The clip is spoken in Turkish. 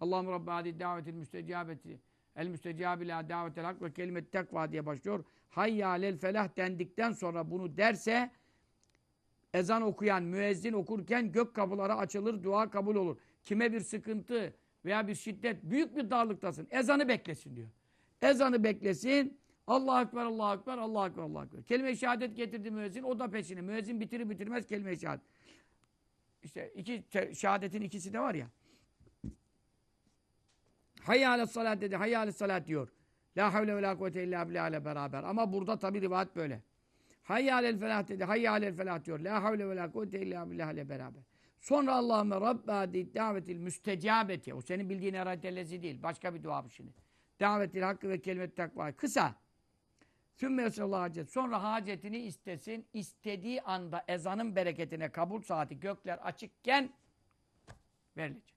Allahümme Rabbi hadi davetil müstecabeti. El müstecabi la davetel hak ve kelimet tekva diye başlıyor. Hayyalel felah dendikten sonra bunu derse ezan okuyan, müezzin okurken gök kapıları açılır, dua kabul olur. Kime bir sıkıntı veya bir şiddet, büyük bir darlıktasın. Ezanı beklesin diyor. Ezanı beklesin. Allahu Ekber, Allahu Ekber, Allahu Ekber, Allahu Ekber. Kelime-i şehadet getirdi müezzin, o da peşine. Müezzin bitirir bitirmez kelime-i şehadet. İşte iki şehadetin ikisi de var ya. Hayya ale salat dedi. Hayya ale salat diyor. La havle ve la kuvvete illa billah'le beraber. Ama burada tabi rivayet böyle. Hayya alel felah dedi. Hayya alel felah diyor. La havle ve la kuvvete illa billah'le beraber. Sonra Allahümme Rabba davetil müstecabeti. O senin bildiğin eradellezi değil. Başka bir dua bu şimdi. Davetil hakkı ve kelimet takva. Kısa. Sümme yesallahu hacet. Sonra hacetini istesin. İstediği anda ezanın bereketine kabul saati gökler açıkken verilecek.